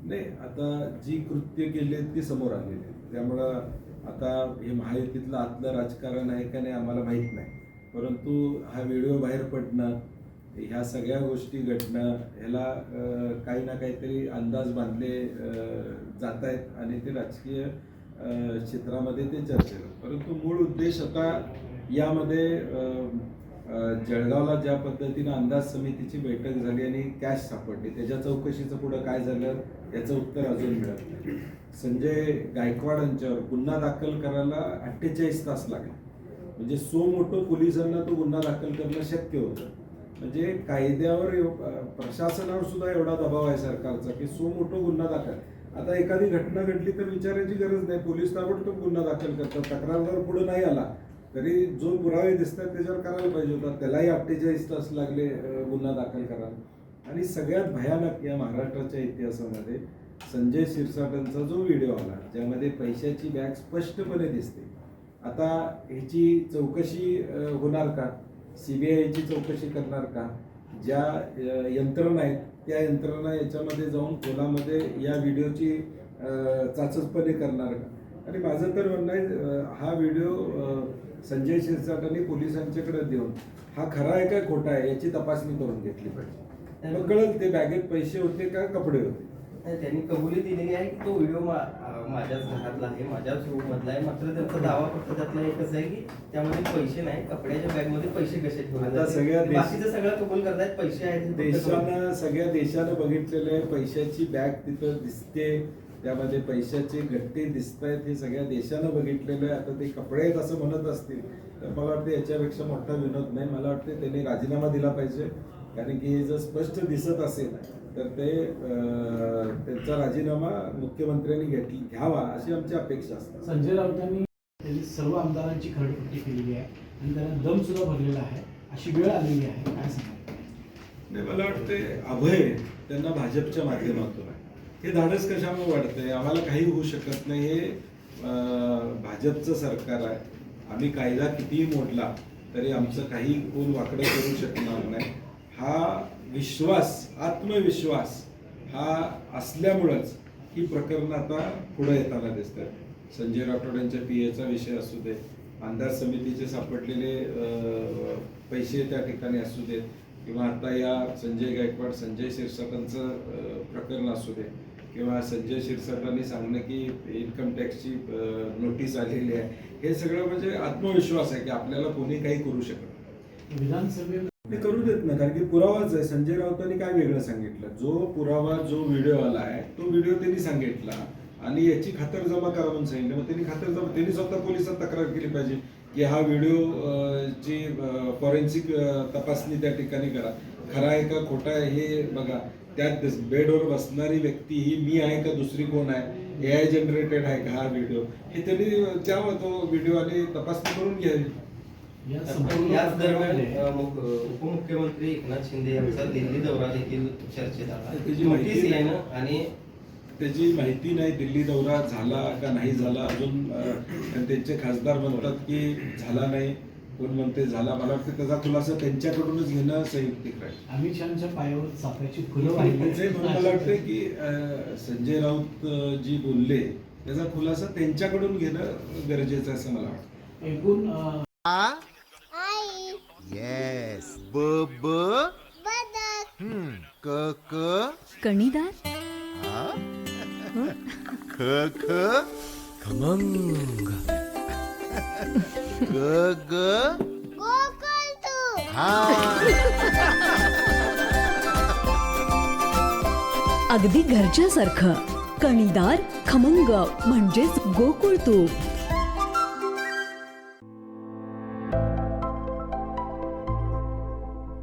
नाही आता जी कृत्य केली आहेत ती समोर आलेली आहेत त्यामुळं आता हे महायुतीतलं आतलं राजकारण आहे का नाही आम्हाला माहीत नाही परंतु हा व्हिडिओ बाहेर पडणं ह्या सगळ्या गोष्टी घडणं ह्याला काही ना काहीतरी अंदाज बांधले जात आहेत आणि ते राजकीय क्षेत्रामध्ये ते चर्चेत आहेत. परंतु मूळ उद्देश आता यामध्ये जळगावला ज्या पद्धतीनं अंदाज समितीची बैठक झाली आणि कॅश सापडली त्याच्या चौकशीचं पुढं काय झालं याचं उत्तर अजून मिळत नाही. संजय गायकवाड यांच्यावर गुन्हा दाखल करायला अठ्ठेचाळीस तास लागले. म्हणजे सो मोठं पोलिसांना तो गुन्हा दाखल करणं शक्य होतं. म्हणजे कायद्यावर प्रशासनावर सुद्धा एवढा दबाव आहे सरकारचा की सो मोठं गुन्हा दाखल. आता एखादी घटना घडली तर विचारायची गरज नाही. पोलीस ताबडतोब गुन्हा दाखल करतात. तक्रारदार पुढे नाही आला. तरी जो पुरावे दिसतात त्याच्यावर करायला पाहिजे होता. त्यालाही अठ्ठेचाळीस तास लागले गुन्हा दाखल करायला. आणि सगळ्यात भयानक या महाराष्ट्राच्या इतिहासामध्ये संजय शिरसाटांचा जो व्हिडिओ आला ज्यामध्ये पैशाची बॅग स्पष्टपणे दिसते. आता ह्याची चौकशी होणार का? सीबीआयची चौकशी करणार का? ज्या यंत्रणा आहेत त्या यंत्रणा याच्यामध्ये जाऊन खोलामध्ये या व्हिडिओची चाचसपणे चाचपणे करणार का? आणि माझं तर म्हणणं आहे हा व्हिडिओ संजय शिरसाटांनी पोलिसांच्याकडे देऊन हा खरा आहे का खोटा आहे याची तपासणी करून घेतली पाहिजे मग कळेल ते बॅगेत पैसे होते का कपडे होते त्यांनी कबुली दिलेली आहे की तो व्हिडिओ माझ्याच घरातला आहे माझ्याच रूम मधला आहे मात्र त्यांचा दावा फक्त त्यातला एकच आहे की त्यामध्ये पैसे नाही कपड्याच्या बॅगमध्ये पैसे कसे ठेवले. सगळ्या बाकीचं सगळं कबूल करतायत पैसे आहेत. देशानं सगळ्या देशानं बघितलेलं आहे पैशाची बॅग तिथं दिसते त्यामध्ये पैशाचे गट्टे दिसत आहेत हे सगळ्या देशानं बघितलेलं आहे. आता ते कपडे आहेत असं म्हणत असतील तर मला वाटतं याच्यापेक्षा मोठा विनोद नाही. मला वाटतं त्यांनी राजीनामा दिला पाहिजे. कारण की हे जर स्पष्ट दिसत असेल तर ते अं, त्यांचा राजीनामा मुख्यमंत्र्यांनी घेतली घ्यावा अशी आमची अपेक्षा असते. संजय राऊतांनी त्यांनी सर्व आमदारांची खरडपट्टी केलेली आहे आणि त्यांना दम सुद्धा भरलेला आहे. अशी वेळ आलेली आहे. काय नाही मला वाटते अभय त्यांना भाजपच्या माध्यमातून आहे. हे धाडस कशामुळे वाटतंय आम्हाला काही होऊ शकत नाही. हे भाजपचं सरकार आहे. आम्ही कायदा कितीही मोडला तरी आमचं काही कोण वाकडं करू शकणार नाही. हा विश्वास आत्मविश्वास हा असल्यामुळंच ही प्रकरणं आता पुढे येताना दिसतात. संजय राठोड यांच्या पी एचा विषय असू दे अंदाज समितीचे सापडलेले पैसे त्या ठिकाणी असू देत किंवा आता या संजय गायकवाड संजय शिरसाटांचं प्रकरण असू दे किंवा संजय शिरसाटांनी सांगणं की इन्कम टॅक्सची नोटीस आलेली आहे. हे सगळं म्हणजे आत्मविश्वास आहे की आपल्याला कोणी काही करू शकत नाही. विधानसभेत ते करू देत ना कारण की पुरावाच आहे. संजय राऊतांनी काय वेगळं सांगितलं? जो पुरावा जो व्हिडिओ आला आहे तो व्हिडिओ त्यांनी सांगितला आणि याची खातर जमा करा म्हणून सांगितलं. मग त्यांनी खातर जमा त्यांनी स्वतः पोलिसात तक्रार केली पाहिजे. की हा व्हिडिओ ची फॉरेन्सिक तपासणी त्या ठिकाणी करा. खरा आहे का खोटा आहे हे बघा. त्यात बेडवर बसणारी व्यक्ती ही मी आहे का दुसरी कोण आहे? ए आय जनरेटेड आहे का हा व्हिडिओ? हे त्यांनी त्या तो व्हिडिओ आणि तपासणी करून घ्यावी. या पण संपूर्ण याच दरम्यान उपमुख्यमंत्री एकनाथ शिंदे यांचा दिल्ली दौरा देखील चर्चेत आला. आणि त्याची माहिती नाही दिल्ली दौरा झाला का नाही झाला अजून त्यांचे खासदार म्हणतात की झाला नाही कोण म्हणते झाला मला वाटतं त्याचा खुलासा त्यांच्याकडूनच घेणं संयुक्तिक राहील. अमित शहाच्या पायावर चाफ्याची फुलं नाही, म्हणून मला वाटतं की संजय राऊत जी बोलले त्याचा खुलासा त्यांच्याकडून घेणं गरजेचं असं मला वाटतं. एकूण येस ब ब? बदक. हम्म, क क? कणीदार हा? ख ख खमंग ग ग तू हा अगदी घरच्यासारखं. कणीदार खमंग म्हणजेच गोकुळ तूप.